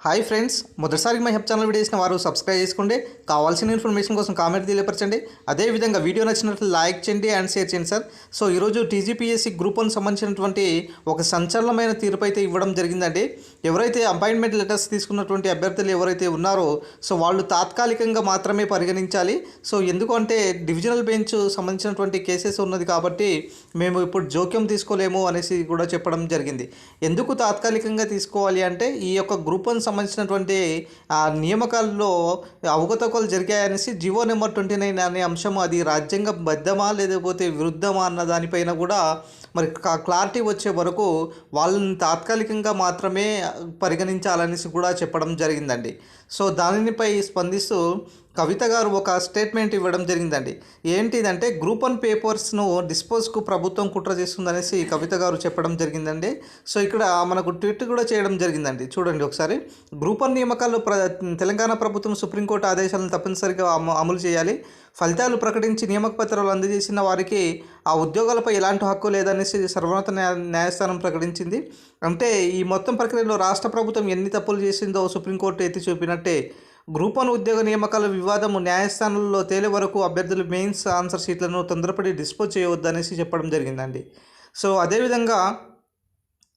Hi friends మొదటిసారి మా హెప్ channel video చేసిన వారు సబ్స్క్రైబ్ చేసుకోండి కావాల్సిన ఇన్ఫర్మేషన్ కోసం కామెంట్ తెలియపరచండి. అదేవిధంగా వీడియో నచ్చినట్లు లైక్ చేయండి అండ్ షేర్ చేయండి సార్. సో ఈరోజు టీజీపీఎస్సీ గ్రూప్ వన్ సంబంధించినటువంటి ఒక సంచలనమైన తీర్పు అయితే ఇవ్వడం జరిగిందండి. ఎవరైతే అపాయింట్మెంట్ లెటర్స్ తీసుకున్నటువంటి అభ్యర్థులు ఎవరైతే ఉన్నారో సో వాళ్ళు తాత్కాలికంగా మాత్రమే పరిగణించాలి. సో ఎందుకంటే డివిజనల్ బెంచ్ సంబంధించినటువంటి కేసెస్ ఉన్నది కాబట్టి మేము ఇప్పుడు జోక్యం తీసుకోలేము అనేసి కూడా చెప్పడం జరిగింది. ఎందుకు తాత్కాలికంగా తీసుకోవాలి అంటే ఈ యొక్క గ్రూప్ వన్ సంబంధించినటువంటి నియామకాల్లో అవకతవకలు జరిగాయనేసి జివో నెంబర్ ట్వంటీ నైన్ అనే అంశం అది రాజ్యాంగ బద్ధమా లేకపోతే విరుద్ధమా అన్న దానిపైన కూడా మరి క్లారిటీ వచ్చే వరకు వాళ్ళని తాత్కాలికంగా మాత్రమే పరిగణించాలనేసి కూడా చెప్పడం జరిగిందండి. సో దానిపై స్పందిస్తూ కవిత గారు ఒక స్టేట్మెంట్ ఇవ్వడం జరిగిందండి. ఏంటిదంటే గ్రూప్ వన్ పేపర్స్ను డిస్పోజ్కు ప్రభుత్వం కుట్ర చేస్తుందనేసి కవిత గారు చెప్పడం జరిగిందండి. సో ఇక్కడ మనకు ట్వీట్ కూడా చేయడం జరిగిందండి. చూడండి ఒకసారి. గ్రూప్ వన్ నియామకాలు ప్ర తెలంగాణ ప్రభుత్వం సుప్రీంకోర్టు ఆదేశాలను తప్పనిసరిగా అమలు చేయాలి. ఫలితాలు ప్రకటించి నియామక పత్రాలు అందజేసిన వారికి ఆ ఉద్యోగాలపై ఎలాంటి హక్కు లేదనేసి సర్వోన్నత న్యాయ న్యాయస్థానం ప్రకటించింది. అంటే ఈ మొత్తం ప్రక్రియలో రాష్ట్ర ప్రభుత్వం ఎన్ని తప్పులు చేసిందో సుప్రీంకోర్టు ఎత్తి చూపినట్టే గ్రూప్ వన్ ఉద్యోగ నియామకాల వివాదం న్యాయస్థానంలో తేలే వరకు అభ్యర్థులు మెయిన్స్ ఆన్సర్ షీట్లను తొందరపడి డిస్పోజ్ చేయవద్దనేసి చెప్పడం జరిగిందండి. సో అదేవిధంగా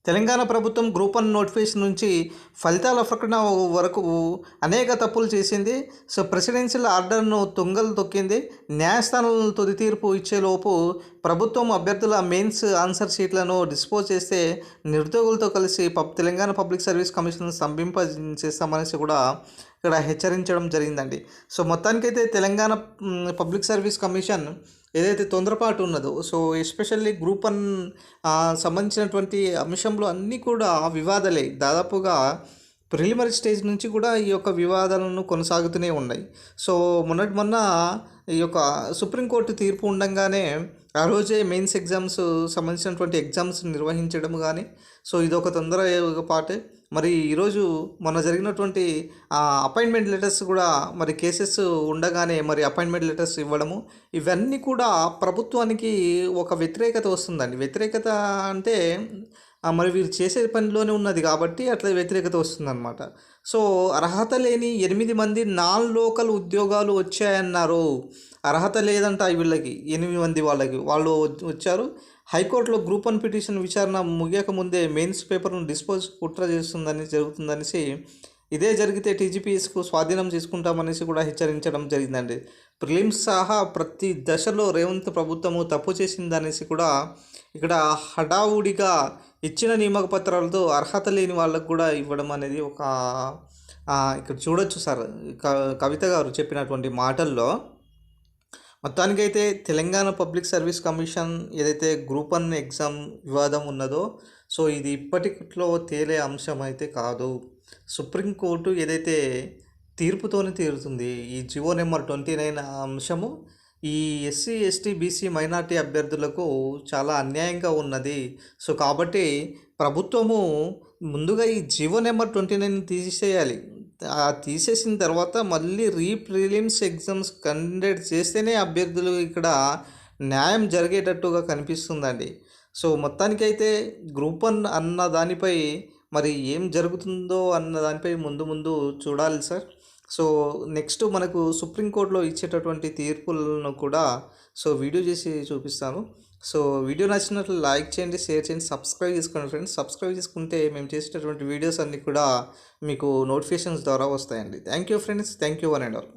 తెలంగాణ ప్రభుత్వం గ్రూప్ వన్ నోటిఫికేషన్ నుంచి ఫలితాల ప్రకటన వరకు అనేక తప్పులు చేసింది. సో ప్రెసిడెన్షియల్ ఆర్డర్ను తుంగలు తొక్కింది. న్యాయస్థానంలో తుది తీర్పు ఇచ్చేలోపు ప్రభుత్వం అభ్యర్థుల మెయిన్స్ ఆన్సర్ షీట్లను డిస్పోజ్ చేస్తే నిరుద్యోగులతో కలిసి pub Telangana Public Service Commission స్తంభింప చేస్తామనేసి కూడా ఇక్కడ హెచ్చరించడం జరిగిందండి. సో మొత్తానికైతే తెలంగాణ పబ్లిక్ సర్వీస్ కమిషన్ ఏదైతే తొందరపాటు ఉన్నదో సో ఎస్పెషల్లీ గ్రూప్ వన్ సంబంధించినటువంటి అంశంలో అన్నీ కూడా వివాదాలే. దాదాపుగా ప్రిలిమరీ స్టేజ్ నుంచి కూడా ఈ యొక్క వివాదాలను కొనసాగుతూనే ఉన్నాయి. సో మొన్నటి మొన్న ఈ యొక్క సుప్రీంకోర్టు తీర్పు ఉండంగానే ఆ రోజే మెయిన్స్ ఎగ్జామ్స్ సంబంధించినటువంటి ఎగ్జామ్స్ నిర్వహించడం కానీ సో ఇది ఒక తొందర పాటే. మరి ఈరోజు మొన్న జరిగినటువంటి అపాయింట్మెంట్ లెటర్స్ కూడా మరి కేసెస్ ఉండగానే మరి అపాయింట్మెంట్ లెటర్స్ ఇవ్వడము ఇవన్నీ కూడా ప్రభుత్వానికి ఒక వ్యతిరేకత వస్తుందండి. వ్యతిరేకత అంటే మరి వీరు చేసే పనిలోనే ఉన్నది కాబట్టి అట్లా వ్యతిరేకత వస్తుందన్నమాట. సో అర్హత లేని ఎనిమిది మంది నాన్ లోకల్ ఉద్యోగాలు వచ్చాయన్నారు. అర్హత లేదంట వీళ్ళకి ఎనిమిది మంది వాళ్ళకి. వాళ్ళు వచ్చారు. హైకోర్టులో గ్రూప్ వన్ పిటిషన్ విచారణ ముగియక ముందే మెయిన్స్ పేపర్ను డిస్పోజ్ కుట్ర చేస్తుందని జరుగుతుందనేసి ఇదే జరిగితే టీజీపీఎస్కు స్వాధీనం చేసుకుంటామనేసి కూడా హెచ్చరించడం జరిగిందండి. ప్రిలిమ్స్ సహా ప్రతి దశలో రేవంత్ ప్రభుత్వము తప్పు చేసిందనేసి కూడా ఇక్కడ హడావుడిగా ఇచ్చిన నియామక పత్రాలతో అర్హత లేని వాళ్ళకు కూడా ఇవ్వడం అనేది ఒక ఇక్కడ చూడొచ్చు సార్. కవిత గారు చెప్పినటువంటి మాటల్లో మొత్తానికైతే తెలంగాణ పబ్లిక్ సర్వీస్ కమిషన్ ఏదైతే గ్రూప్ వన్ ఎగ్జామ్ వివాదం ఉన్నదో సో ఇది ఇప్పటిలో తేలే అంశం అయితే కాదు. సుప్రీంకోర్టు ఏదైతే తీర్పుతోనే తీరుతుంది ఈ జివో నెంబర్ ట్వంటీ నైన్ అంశము ఈ ఎస్సీ ఎస్టీ బీసీ మైనార్టీ అభ్యర్థులకు చాలా అన్యాయంగా ఉన్నది. సో కాబట్టి ప్రభుత్వము ముందుగా ఈ జీవో నెంబర్ ట్వంటీ నైన్ తీసేయాలి. ఆ తీసేసిన తర్వాత మళ్ళీ రీప్రిలిమ్స్ ఎగ్జామ్స్ కండక్ట్ చేస్తేనే అభ్యర్థులు ఇక్కడ న్యాయం జరిగేటట్టుగా కనిపిస్తుందండి. సో మొత్తానికైతే గ్రూప్ వన్ అన్న దానిపై మరి ఏం జరుగుతుందో అన్న దానిపై ముందు ముందు చూడాలి సార్. సో నెక్స్ట్ మనకు సుప్రీంకోర్టులో ఇచ్చేటటువంటి తీర్పులను కూడా సో వీడియో చేసి చూపిస్తాను. సో వీడియో నచ్చినట్లు లైక్ చేయండి షేర్ చేయండి సబ్స్క్రైబ్ చేసుకోండి ఫ్రెండ్స్. సబ్స్క్రైబ్ చేసుకుంటే మేము చేసేటటువంటి వీడియోస్ అన్నీ కూడా మీకు నోటిఫికేషన్స్ ద్వారా వస్తాయండి. Thank you friends. Thank you one and all.